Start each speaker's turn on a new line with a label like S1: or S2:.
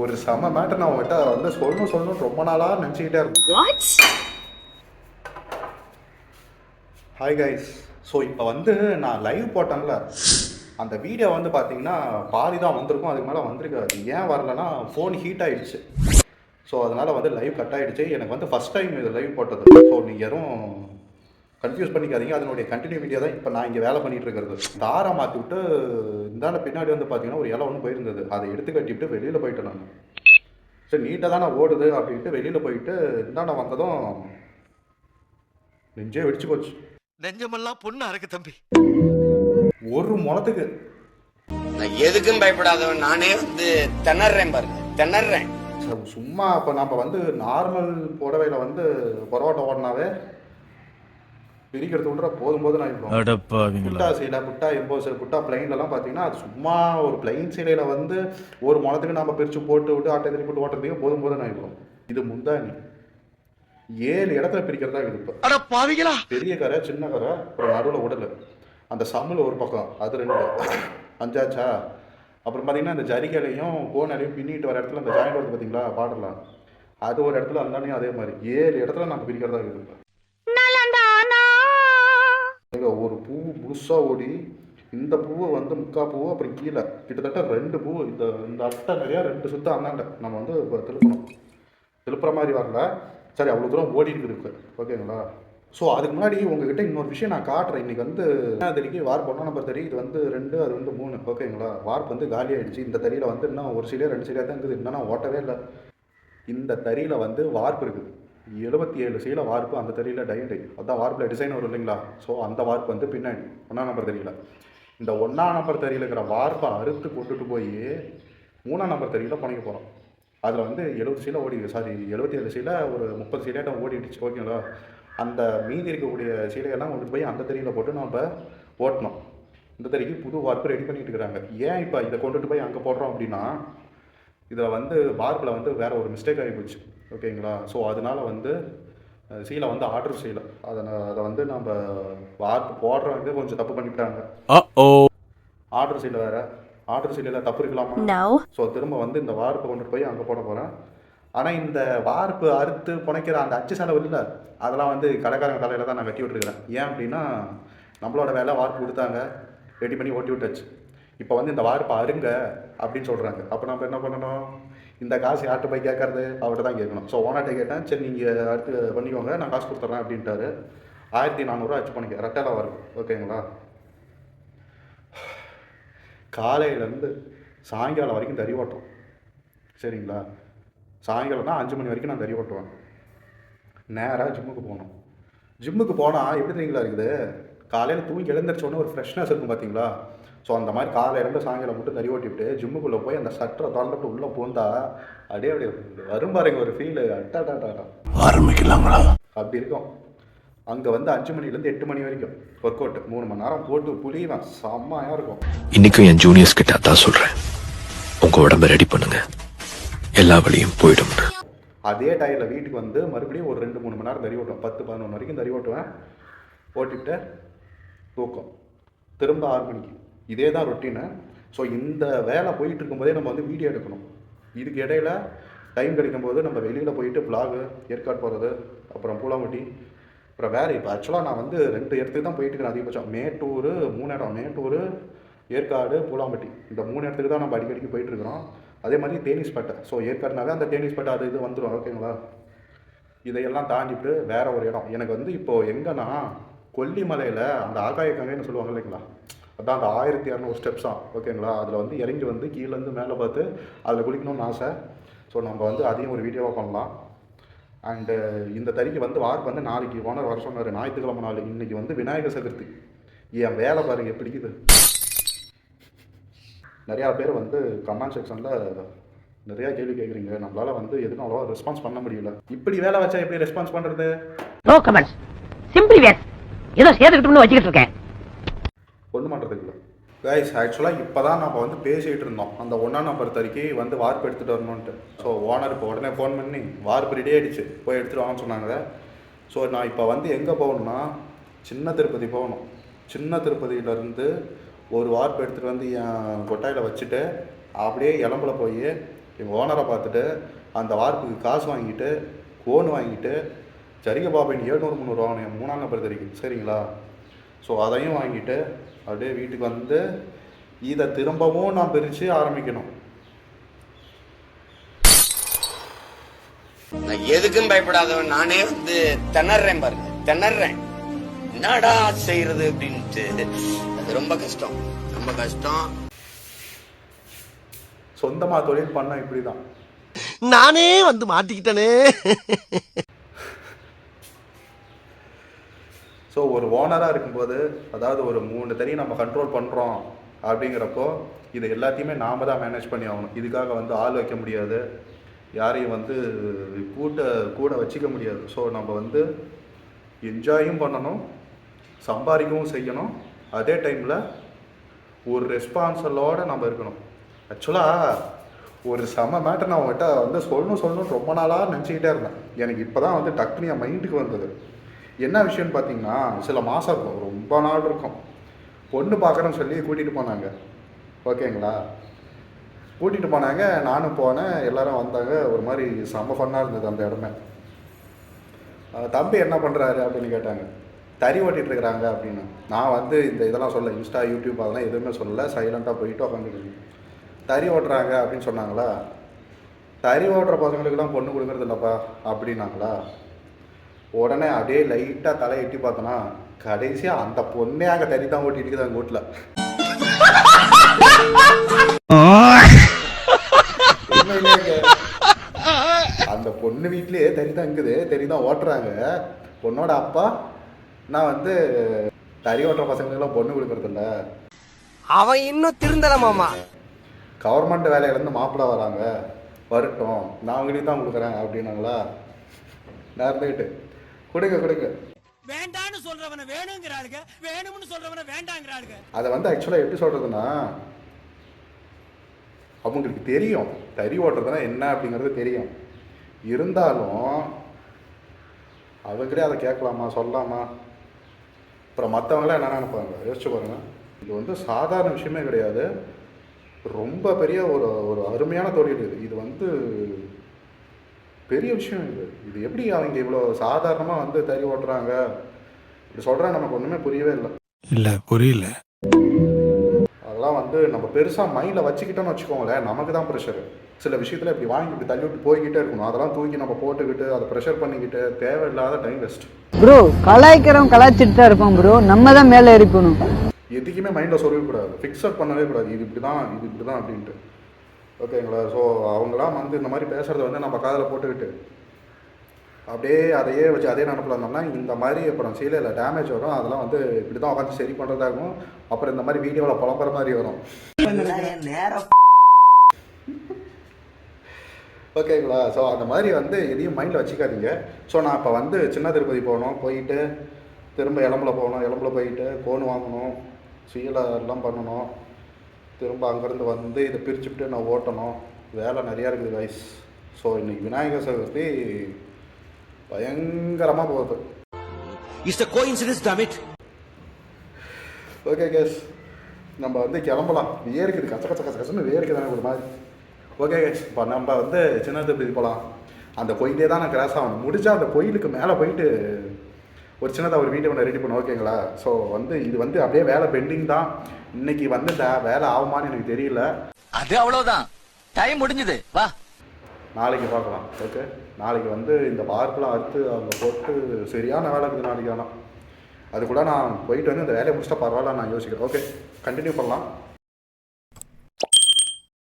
S1: ஒரு செம மேட்டர் நான் உங்ககிட்ட வந்து சொல்லணும் சொல்லணும் ரொம்ப நாளாக நினச்சிக்கிட்டே இருக்கேன்? ஹாய் கைஸ் ஸோ இப்போ வந்து நான் லைவ் போட்டேன்ல. அந்த வீடியோ வந்து பார்த்தீங்கன்னா பாதி தான் வந்திருக்கும் அதுக்கு மேலே வந்திருக்காது. ஏன் வரலன்னா ஃபோன் ஹீட் ஆயிடுச்சு. ஸோ அதனால் வந்து லைவ் கட் ஆயிடுச்சு. எனக்கு வந்து ஃபஸ்ட் டைம் இது லைவ் போட்டது. ஸோ நீங்கள் யாரும் கன்ஃபியூஸ் பண்ணிக்காதீங்க. அதனுடைய கண்டினியூ வீடியோ தான் இப்போ நான் இங்கே வேலை பண்ணிட்டு இருக்கிறது. தாரை மாற்றி விட்டு இந்தாண்ட பின்னாடி வந்து பார்த்தீங்கன்னா ஒரு இலை ஒன்று போயிருந்தது. அதை எடுத்து கட்டிவிட்டு வெளியில் போயிட்டேன் நான். சரி நீட்டாக தானே ஓடுது அப்படின்ட்டு வெளியில் போயிட்டு இந்தாண்ட வந்ததும் நெஞ்சே வெடிச்சு போச்சு.
S2: நெஞ்சமெல்லாம் பொண்ணு அறக்கு தம்பி.
S1: ஒரு முளத்துக்கு.
S3: நான் எதுக்கும் பயப்படாதவன். நானே வந்து திணறேன் பாருங்க. திணறேன்.
S1: சும்மா இப்போ நம்ம வந்து நார்மல் புடவையில் வந்து பரோட்டா ஓடினாவே பிரிக்கிறது விட்ற போதும் போது நான் புட்டா சீலை புட்டா எம்போஸ் புட்டா பிளைன்லலாம் பார்த்தீங்கன்னா அது சும்மா ஒரு பிளைன் சீலையில் வந்து ஒரு முளத்துக்கு நம்ம பிரித்து போட்டு விட்டு ஆட்டை திருப்பி போட்டு ஓட்டுறதுக்கு போதும் போது நான் இது முந்தானி ஏழு இடத்துல பிரிக்கிறதா இது இப்போ பெரிய கரை சின்ன கரை அப்புறம் நடுவில் உடல். அந்த சம்மில் ஒரு பக்கம் அது ரெண்டு. அஞ்சாச்சா? அப்புறம் பார்த்தீங்கன்னா இந்த ஜரிகளையும் கோனலையும் பின்னிட்டு வர இடத்துல அந்த ஜாயிண்ட் வருது பார்த்தீங்களா பார்டர்லாம் அது ஒரு இடத்துல அந்தானையும் அதே மாதிரி. ஏழு இடத்துல நம்ம பிரிக்கிறதா இருக்குது ஒரு பூ முழுசாக ஓடி இந்த பூவை வந்து முக்கா பூவு அப்புறம் கீழே. கிட்டத்தட்ட ரெண்டு பூ இந்த இந்த அட்டை நிறையா ரெண்டு சுத்தம் அந்தாண்ட. நம்ம வந்து இப்போ திருப்பணும். திருப்புற மாதிரி வரல. சரி அவ்வளோ தூரம் ஓடிட்டு இருக்குது ஓகேங்களா? ஸோ அதுக்கு முன்னாடி உங்ககிட்ட இன்னொரு விஷயம் நான் காட்டுறேன். இன்னைக்கு வந்து என்ன தெரிக்கி வார்ப் ஒன்றாம் நம்பர் தறி இது வந்து ரெண்டு அது வந்து மூணு. ஓகேங்களா? வார்ப் வந்து காலி இந்த தறியில் வந்து இன்னும் ஒரு சிலையாக ரெண்டு சீலையாக தான் இருக்குது. இன்னும் ஓட்டவே இல்லை. இந்த தறியில் வந்து வார்ப்பு இருக்குது. எழுபத்தி ஏழு சீலை வார்ப்பு அந்த தெரியல டைண்டை அதான் வார்ப்பில் டிசைன் வரும் இல்லைங்களா? ஸோ அந்த வார்ப்பு வந்து பின்னாடி ஒன்றாம் நம்பர் தெரியல. இந்த ஒன்றாம் நம்பர் தெரியலங்கிற இருக்கிற வார்ப்பை அறுத்து கொண்டுட்டு போய் மூணாம் நம்பர் தறியில் புனைக்க போகிறோம் அதில் வந்து எழுபது சீலை ஓடி சாரி எழுபத்தி ஏழு சீலை ஒரு முப்பது சீலையாட்டம் ஓடிடுச்சு ஓகேங்களா அந்த மீதி இருக்கக்கூடிய சீலையெல்லாம் கொண்டு போய் அந்த தெரியல போட்டு நம்ம ஓட்டணும். இந்த தறிக்கு புது வார்ப்பு ரெடி பண்ணிட்டு இருக்கிறாங்க. ஏன் இப்போ இதை கொண்டுட்டு போய் அங்கே போடுறோம் அப்படின்னா இதில் வந்து வார்ப்பில் வந்து வேற ஒரு மிஸ்டேக் ஆகி போச்சு. ஓகேங்களா? ஸோ அதனால வந்து சீலை வந்து ஆர்டர் செய்யலை. அதை நான் அதை வந்து நம்ம வார்ப்பு போடுறவங்க கொஞ்சம் தப்பு பண்ணிவிட்டாங்க
S4: ஓ
S1: ஆர்டர் சீலை வேற. ஆர்டர் சீலையில் தப்பு இருக்கலாமா?
S5: No.
S1: ஸோ திரும்ப வந்து இந்த வார்ப்பை கொண்டு போய் அங்கே போட போகிறேன் ஆனால் இந்த வார்ப்பு அறுத்து புனைக்கிற அந்த அச்சு செலவு இல்லை அதெல்லாம் வந்து கடைக்காரங்க தலையில் தான் நான் கட்டி விட்டுருக்கிறேன். ஏன் அப்படின்னா நம்மளோட வேலை வார்ப்பு கொடுத்தாங்க. ரெடி பண்ணி ஓட்டி விட்டாச்சு. இப்போ வந்து இந்த வார்ப்பை அருங்க அப்படின்னு சொல்கிறாங்க அப்போ நம்ம என்ன பண்ணணும்? இந்த காசு யார்கிட்ட போய் கேட்கறது? அவர்கிட்ட தான் கேட்கணும். ஸோ ஓனர்கிட்ட கேட்டேன் சரி நீங்கள் அடுத்து பண்ணிக்கோங்க நான் காசு கொடுத்துட்றேன் அப்படின்ட்டாரு. ஆயிரத்தி நானூறுரூவா அச்சு பண்ணிக்க ரெட்டலாக வரும். ஓகேங்களா காலையிலேருந்து சாயங்காலம் வரைக்கும் தறி ஓட்டும் சரிங்களா? சாயங்காலம்னா அஞ்சு மணி வரைக்கும் நான் தறி ஓட்டுவேன். நேராக ஜிம்முக்கு போகணும். ஜிம்முக்கு போனால் எப்படி தெரியுங்களா இருக்குது? காலையில் தூங்கி எழுந்திரிச்சோன்னே ஒரு ஃப்ரெஷ்னஸ் இருக்கும் பார்த்தீங்களா ஸோ அந்த மாதிரி காலையிலேருந்து சாயங்காலம் மட்டும் தறி ஓட்டிவிட்டு ஜிம்முக்குள்ளே போய் அந்த சட்டரை திறந்துட்டு உள்ளே பூந்தா அப்படியே அப்படியே வரும் பாருங்க ஒரு ஃபீலு அட்டாடாடா
S4: ஆரம்பிக்கலாங்களா
S1: அப்படி இருக்கும். அங்கே வந்து அஞ்சு மணிலேருந்து எட்டு மணி வரைக்கும் ஒர்க் அவுட் மூணு மணி நேரம் போட்டு புளிவேன் செம்மையாக இருக்கும்.
S6: இன்னைக்கும் என் ஜூனியர்ஸ் கிட்ட அதான் சொல்றேன். உங்க உடம்ப ரெடி பண்ணுங்க. எல்லா வழியும் போயிடும்னு.
S1: அதே டயரில் வீட்டுக்கு வந்து மறுபடியும் ஒரு ரெண்டு மூணு மணி நேரம் தறி ஓட்டுவேன் பத்து பதினொன்று வரைக்கும் தறி ஓட்டுவேன். ஓட்டிவிட்டு தூக்கம். திரும்ப ஆறு மணிக்கு. இதே தான் ரொட்டீனு ஸோ இந்த வேலை போயிட்டு இருக்கும்போதே நம்ம வந்து வீடியோ எடுக்கணும். இதுக்கு இடையில டைம் கிடைக்கும்போது நம்ம வெளியில் போயிட்டு பிளாகு ஏற்காடு போகிறது அப்புறம் பூலாங்குட்டி. அப்புறம் வேறு இப்போ ஆக்சுவலாக நான் வந்து ரெண்டு இடத்துக்கு தான் போயிட்டு இருக்கிறேன் அதிகபட்சம். மேட்டூர் மூணு இடம். மேட்டூர் ஏற்காடு பூலாம்பட்டி இந்த மூணு இடத்துக்கு தான் நம்ம அடிக்கடிக்கு போயிட்டு இருக்கிறோம் அதே மாதிரி தேனிஸ்பேட்டை. ஸோ ஏற்காடுனாவே அந்த தேனிஸ்பேட்டை அது இது வந்துடும் ஓகேங்களா இதையெல்லாம் தாண்டிட்டு வேற ஒரு இடம். எனக்கு வந்து இப்போது எங்கன்னா கொல்லிமலையில் அந்த ஆகாய கங்கைன்னு சொல்லுவாங்க இல்லைங்களா? அதான் அந்த ஆயிரத்தி இரநூறு ஸ்டெப்ஸ் தான் ஓகேங்களா? அதில் வந்து இறங்கி வந்து கீழேருந்து மேலே பார்த்து அதில் குளிக்கணும்னு ஆசை. ஸோ நம்ம வந்து அதையும் ஒரு வீடியோவாக பண்ணலாம். அண்டு இந்த தறிக்கு வந்து வார்ப்பு வந்து நாளைக்கு ஓனர் வர சொன்னார். ஞாயிற்றுக்கிழமை நாள். இன்னைக்கு வந்து விநாயகர் சதுர்த்தி. என் வேலை பாருங்க எப்படி நிறையா பேர் வந்து கமெண்ட் செக்ஷனில் நிறையா கேள்வி கேட்குறீங்க நம்மளால் வந்து எதுக்கும் அவ்வளோவா ரெஸ்பான்ஸ் பண்ண முடியல. இப்படி வேலை வச்சா எப்படி ரெஸ்பான்ஸ் பண்ணுறது
S7: நோ கமெண்ட்ஸ் சிம்பிள் வேஸ் ஏதோ சேர்த்துக்கிட்டோம்னு வச்சுக்கிட்டு இருக்கேன்.
S1: ஒன்றும் பண்ணுறதுக்கு இல்லை. கைஸ் ஆக்சுவலாக இப்போ தான் நம்ம வந்து பேசிகிட்டு இருந்தோம். அந்த ஒன்றாம் நம்பர் தறிக்கு வந்து வார்ப்பு எடுத்துகிட்டு வரணுன்ட்டு ஸோ ஓனர் இப்போ உடனே ஃபோன் பண்ணி வார்ப்பு ரெடி ஆகிடுச்சு போய் எடுத்துகிட்டு வாங்கன்னு சொன்னாங்க. ஸோ நான் இப்போ வந்து எங்கே போகணும்னா சின்ன திருப்பதி போகணும். சின்ன திருப்பதியிலேருந்து ஒரு வார்ப்பு எடுத்துகிட்டு வந்து என் கொட்டாயில் வச்சுட்டு அப்படியே இளம்புல போய் எங்கள் ஓனரை பார்த்துட்டு அந்த வார்ப்புக்கு காசு வாங்கிட்டு கோன் வாங்கிட்டு சரிங்க பாபின் ஏழ்நூறு முந்நூறுவா என் மூணாம் நம்பர் தெரிவிக்கும் சரிங்களா? ஸோ அதையும் வாங்கிட்டு அப்படியே வீட்டுக்கு வந்து இதை திரும்பவும் நான் பிரித்து ஆரம்பிக்கணும்.
S3: நான் எதுக்கும் பயப்படாதவன் நானே வந்து திணறேன் பாருங்க திணறேன். என்னடா செய்யறது அப்படின்ட்டு. அது ரொம்ப கஷ்டம் ரொம்ப கஷ்டம்.
S1: சொந்தமாக தொழில் பண்ண இப்படி தான்
S2: நானே வந்து மாட்டிக்கிட்டனே.
S1: ஸோ ஒரு ஓனராக இருக்கும்போது அதாவது ஒரு மூணு தறி நம்ம கண்ட்ரோல் பண்ணுறோம் அப்படிங்கிறப்போ இது எல்லாத்தையுமே நாம் தான் மேனேஜ் பண்ணி ஆகணும். இதுக்காக வந்து ஆள் வைக்க முடியாது. யாரையும் வந்து கூட்ட கூட வச்சுக்க முடியாது. ஸோ நம்ம வந்து என்ஜாயும் பண்ணணும் சம்பாதிக்கவும் செய்யணும். அதே டைமில் ஒரு ரெஸ்பான்சலோடு நம்ம இருக்கணும். ஆக்சுவலாக ஒரு செம மேட்டர் நான் உங்கள்கிட்ட வந்து சொல்லணும் சொல்லணும் ரொம்ப நாளாக நினச்சிக்கிட்டே இருந்தேன். எனக்கு இப்போ தான் வந்து டக்குனு என் மைண்டுக்கு வந்தது. என்ன விஷயம்னு பார்த்தீங்கன்னா சில மாதம் இருக்கும் ரொம்ப நாள் இருக்கும். பொண்ணு பார்க்குறேன்னு சொல்லி கூட்டிகிட்டு போனாங்க. ஓகேங்களா? கூட்டிகிட்டு போனாங்க நானும் போனேன் எல்லாரும் வந்தாங்க. ஒரு மாதிரி செம்ம ஃபன்னாக இருந்தது அந்த இடமே. தம்பி என்ன பண்ணுறாரு அப்படின்னு கேட்டாங்க. தறி ஓட்டிகிட்ருக்குறாங்க இருக்கிறாங்க அப்படின்னு. நான் வந்து இந்த இதெல்லாம் சொல்ல இன்ஸ்டா யூடியூப் அதெல்லாம் எதுவுமே சொல்லலை சைலண்ட்டாக போயிட்டு உட்காந்துட்டு தறி ஓட்டுறாங்க அப்படின்னு சொன்னாங்களா? தறி ஓட்டுற பசங்களுக்குலாம் பொண்ணு கொடுக்குறது இல்லைப்பா அப்படின்னாங்களா? உடனே அப்படியே லைட்டாக தலை எட்டி பார்த்தோன்னா கடைசியாக அந்த பொண்ணே அங்கே தறி தான் ஓட்டிட்டு இருக்குது அங்கே வீட்டில். அந்த பொண்ணு வீட்லயே தறி தான் இருக்குது தறி தான் ஓட்டுறாங்க. பொண்ணோட அப்பா நான் வந்து தறி ஓட்டுற பசங்களுக்கெல்லாம் பொண்ணு கொடுக்கறது இல்ல.
S2: அவன் இன்னும் திருந்தல மாமா.
S1: கவர்மெண்ட் வேலையிலேருந்து மாப்பிள்ளை வராங்க. வரட்டும் நான் அவங்களுக்கு தான் கொடுக்குறேன் அப்படின்னாங்களா? நான் இருந்துக்கிட்டு கொடுங்க கொடுங்க.
S5: வேண்டான்னு சொல்றவன வேணுங்கிறாளுங்க வேணும்னு சொல்றவன வேண்டாங்கிறாளுங்க.
S1: அதை வந்து ஆக்சுவலாக எப்படி சொல்கிறதுனா அவங்களுக்கு தெரியும். தறி ஓட்டுறதுனா என்ன அப்படிங்கிறது தெரியும். இருந்தாலும் அவங்களே அதை கேட்கலாமா சொல்லலாமா அப்புறம் மற்றவங்களாம் என்ன நினைப்பாங்க? யோசிச்சு பாருங்க. இது வந்து சாதாரண விஷயமே கிடையாது. ரொம்ப பெரிய ஒரு ஒரு அருமையான தொழில் இது. இது வந்து பெரிய விஷயம் இது. இது எப்படி அவங்க இவ்வளோ சாதாரணமாக வந்து தறி ஓட்டுறாங்க? இப்படி சொல்கிறாங்க நமக்கு ஒன்றுமே புரியவே இல்லை.
S4: இல்ல புரியல.
S1: அதெல்லாம் வந்து நம்ம பெருசாக மைண்டில் வச்சுக்கிட்டோம்னு வச்சுக்கோங்களேன் நமக்கு தான் ப்ரெஷர் சில விஷயத்தில் இப்படி வாங்கி இப்படி தள்ளி விட்டு போய்கிட்டே இருக்கணும். அதெல்லாம் தூக்கி நம்ம போட்டுக்கிட்டு அதை ப்ரெஷர் பண்ணிக்கிட்டு தேவையில்லாத டைம் வேஸ்ட்
S8: ப்ரோ கலாய்க்கிறவன் கலாய்ச்சிட்டு தான் இருப்பான் ப்ரோ நம்ம தான் மேலே இருக்கணும்
S1: எதுக்குமே மைண்டில் சொல்லவே கூடாது ஃபிக்ஸட் பண்ணவே கூடாது. இது இப்படி தான் இது இப்படி தான் அப்படின்ட்டு. ஓகேங்களா ஸோ அவங்களாம் வந்து இந்த மாதிரி பேசுகிறத வந்து நம்ம காதில் போட்டுக்கிட்டு அப்படியே அதையே வச்சு அதே நினப்பில் இருந்தோம்னா இந்த மாதிரி அப்புறம் சீலையில் டேமேஜ் வரும். அதெல்லாம் வந்து இப்படி தான் உட்காந்து சரி பண்ணுறதாகும் அப்புறம் இந்த மாதிரி வீடியோவில் புலம்புற மாதிரி வரும். ஓகேங்களா ஸோ அந்த மாதிரி வந்து எதையும் மைண்டில் வச்சுக்காதீங்க. ஸோ நான் இப்போ வந்து சின்ன திருப்பதி போகணும் போயிட்டு திரும்ப இளம்புல போகணும் இளம்புல போயிட்டு கோன் வாங்கணும் சீலை எல்லாம் பண்ணணும். திரும்ப அங்கேருந்து வந்து இதை பிரிச்சுட்டு நான் ஓட்டணும். வேலை நிறையா இருக்குது வைஸ் ஸோ இன்னைக்கு விநாயகர் சதுர்த்தி பயங்கரமாக போகுது.
S2: Coincidence damn it?
S1: ஓகே கேஸ் நம்ம வந்து கிளம்பலாம். வேர்க்குது. கச்ச கச்ச கச்ச கச்சன்னு வேர்க்குது எனக்கு ஒரு மாதிரி. ஓகே கேஸ் இப்போ நம்ம வந்து சின்ன திருப்பதி போகலாம் அந்த கோயிலே தான் நான் கிராஸ் ஆகணும். முடிஞ்சா அந்த கோயிலுக்கு மேலே போயிட்டு ஒரு சின்னதாக ஒரு வீடியோ ஒன்று ரெடி பண்ணும் ஓகேங்களா ஸோ வந்து இது வந்து அப்படியே வேலை பெண்டிங் தான். இன்னைக்கு வந்து வேலை ஆகுமான்னு எனக்கு தெரியல.
S9: அது அவ்வளவுதான். டைம் முடிஞ்சது. வா.
S1: நாளைக்கு பார்க்கலாம். ஓகே நாளைக்கு வந்து இந்த பார்க்கெலாம் அறுத்து அங்கே போட்டு சரியான வேலை இருக்குது நாளைக்கு ஆனால் அது கூட நான் போயிட்டு வந்து இந்த வேலையை முடிச்சிட்டா பரவாயில்ல நான் யோசிக்கிறேன். ஓகே கண்டினியூ பண்ணலாம்.